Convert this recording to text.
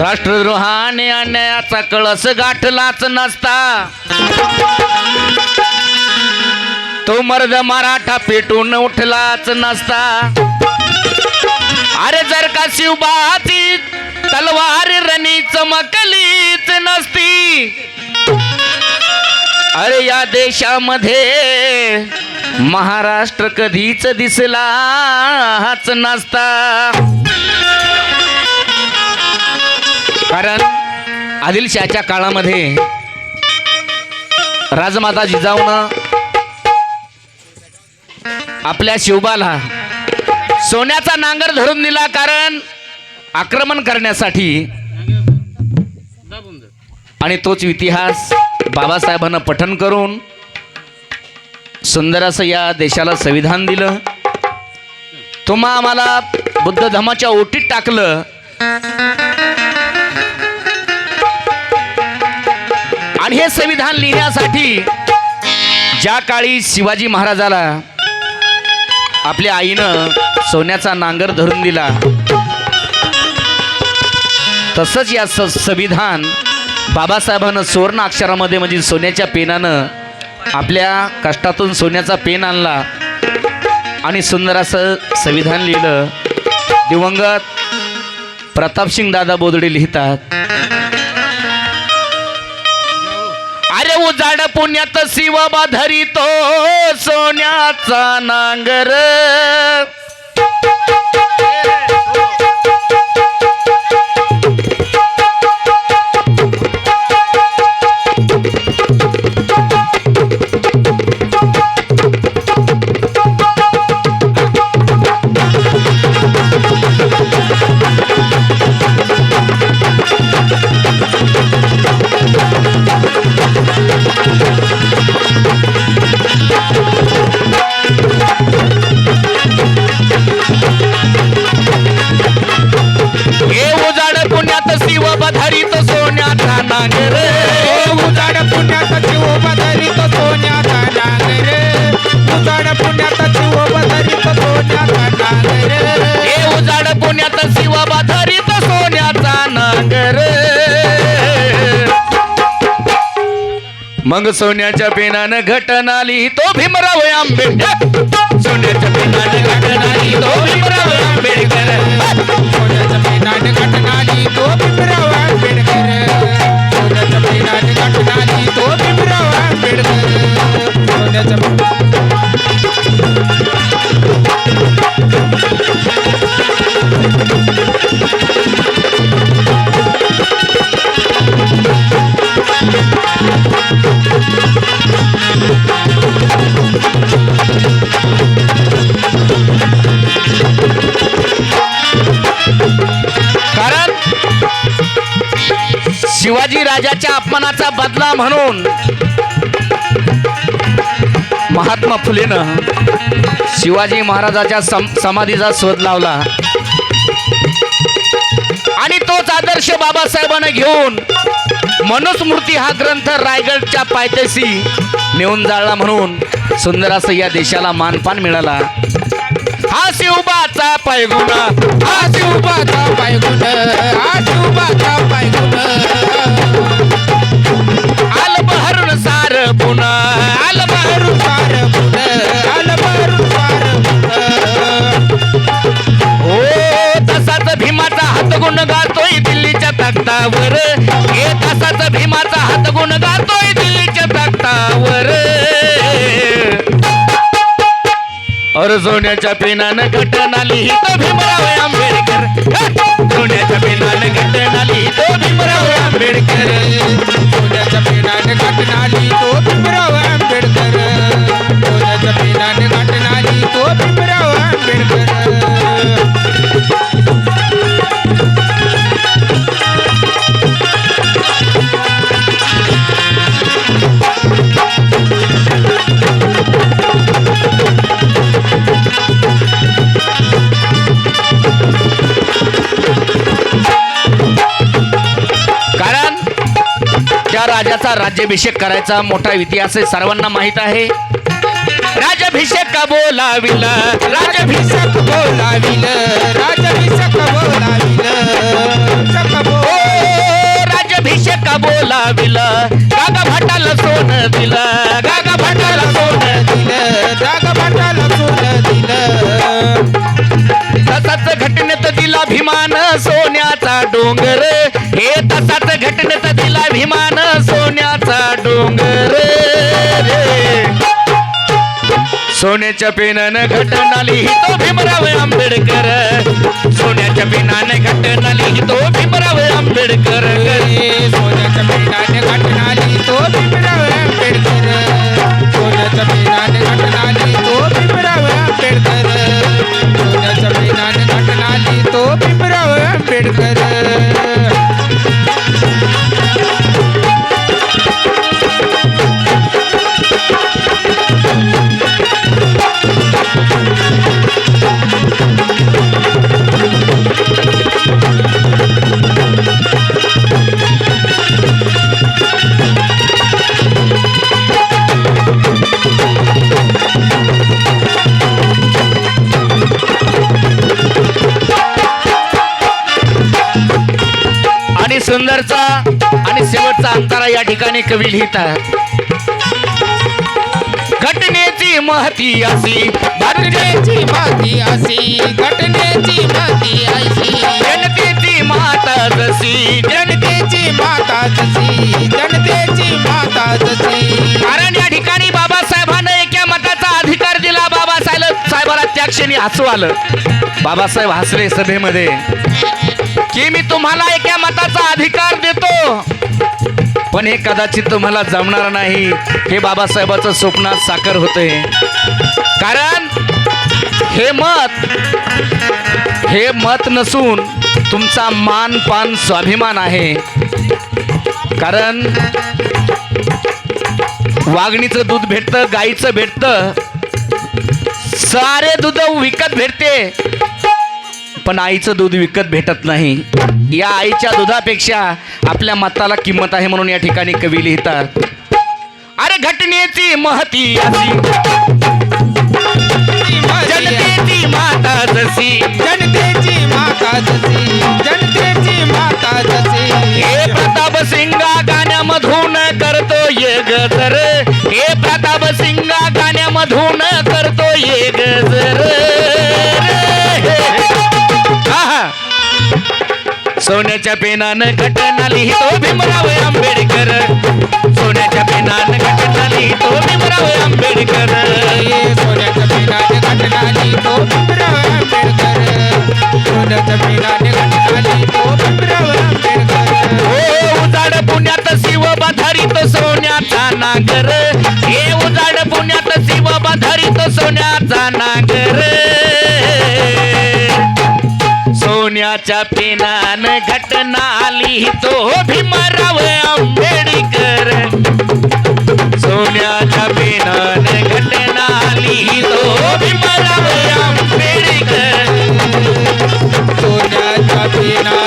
राष्ट्रद्रोहाने अन्यायाचा कळस गाठलाच नसता. तो मर्द मराठा पेटून उठलाच नसता. अरे जर का शिवबाची तलवार रणी चमकलीच नसती. अरे या देशामध्ये महाराष्ट्र कधीच दिसलाच नसता. कारण आदिलशहाच्या काळामध्ये राजमाता जिजाऊनं आपल्या शिवबाला सोन्याचा नांगर धरून दिला कारण आक्रमण करण्यासाठी. आणि तोच इतिहास बाबासाहेबांना पठन करून सुंदर असं या देशाला संविधान दिलं. तुम्हा आम्हाला बुद्ध धर्माच्या ओटीत टाकलं. आणि हे संविधान लिहिण्यासाठी ज्या काळी शिवाजी महाराजाला आपल्या आईनं सोन्याचा नांगर धरून दिला तसंच या स संविधान बाबासाहेबानं सुवर्ण अक्षरामध्ये म्हणजे सोन्याच्या पेनानं आपल्या कष्टातून सोन्याचा पेन आणला आणि सुंदर असं संविधान लिहिलं. दिवंगत प्रतापसिंग दादा बोदडे लिहितात जाड उजाड पुण्यात शिवबा धरितो सोन्याचा नांगर. मग सोन्याच्या पेनानं घटना लिहितो भीमराव आंबेडकर. सोन्याच्या पेनानं घटना लिहितो भीमराव आंबेडकर. सोन्याच्या पेनानं घटना लिहितो भीमराव शिवाजी राजाच्या अपमानाचा बदला म्हणून महात्मा फुलेनं शिवाजी महाराजाच्या सम समाधीचा शोध लावला. आणि तोच आदर्श बाबासाहेबांना घेऊन मनुस्मृती हा ग्रंथ रायगडच्या पायथ्याशी नेऊन जाळला म्हणून सुंदर असं या देशाला मानपान मिळाला. हा शिवबाचा पायगुण हा शिवबाचा पायगुण हा शिवबाचा पायगुण सार पुन्हा आल बहरून सार गुण आल मारून सार हो तसाच भीमाचा हात गुण गातोय दिल्लीच्या तख्तावर हे तसाच भीमाचा हात गुण गातोय दिल्लीच्या तख्तावर अरे सोन्याच्या पेनानं घटना लिहितो भीमराव आंबेडकर. त्या राजाचा राज्याभिषेक करायचा मोठा इतिहास आहे सर्वांना माहीत आहे. राजाभिषेक बोलाविला राजाभिषेक बोलाविल राजाभिषेक बोलाविल सक बोलाविला. काका भाटाला सोनं दिला. सोन्याच्या पेनानं घटना लिहितो भीमराव आंबेडकर. सोन्याच्या पेनानं घटना लिहितो भीमराव आंबेडकर. ए, सोन्याच्या पेनाने घटना लिहितो अंतारा या ठिकाणी कवी लिहितात घटनेची महती अशी घटनेची माती अशी घटनेची माती अशी. जनतेची माता जशी जनतेची माता जशी जनतेची माता जशी. कारण या ठिकाणी बाबासाहेबांना एका मताचा अधिकार दिला. बाबासाहेब साहेबाला त्या क्षणी हसू आलं. बाबासाहेब हसले सभेमध्ये. की मी तुम्हाला एका मताचा अधिकार देतो. पण हे कदाचित तुम्हाला जमणार नाही. हे बाबासाहेबाचं स्वप्नात साकार होते कारण हे मत हे मत नसून तुमचा मान पान स्वाभिमान आहे. कारण वाघणीचं दूध भेटतं गाईचं भेटतं सारे दूध विकत भेटते. पण आईचं दूध विकत भेटत नाही. या आईच्या दुधापेक्षा आपल्या मताला किंमत आहे म्हणून या ठिकाणी कवी लिहितात. अरे घटनेची महती जनतेची माता जशी. जनतेची माता जशी. जनतेची माता जशी. हे प्रताप सिंगा गाण्यामधून करतो ये गजर. हे प्रताप सिंगा गाण्यामधून करतो ये गजर. सोन्याच्या पेनानं घटना लिहितो भीमराव आंबेडकर. सोन्याच्या पेनानं घटना लिहितो भीमराव आंबेडकर. पुण्याच्या पिनान घटना आली लिहितो भीमराव आंबेडकर. सोन्याच्या पिनान घटना आली लिहितो भीमराव आंबेडकर. सोन्याच्या पिना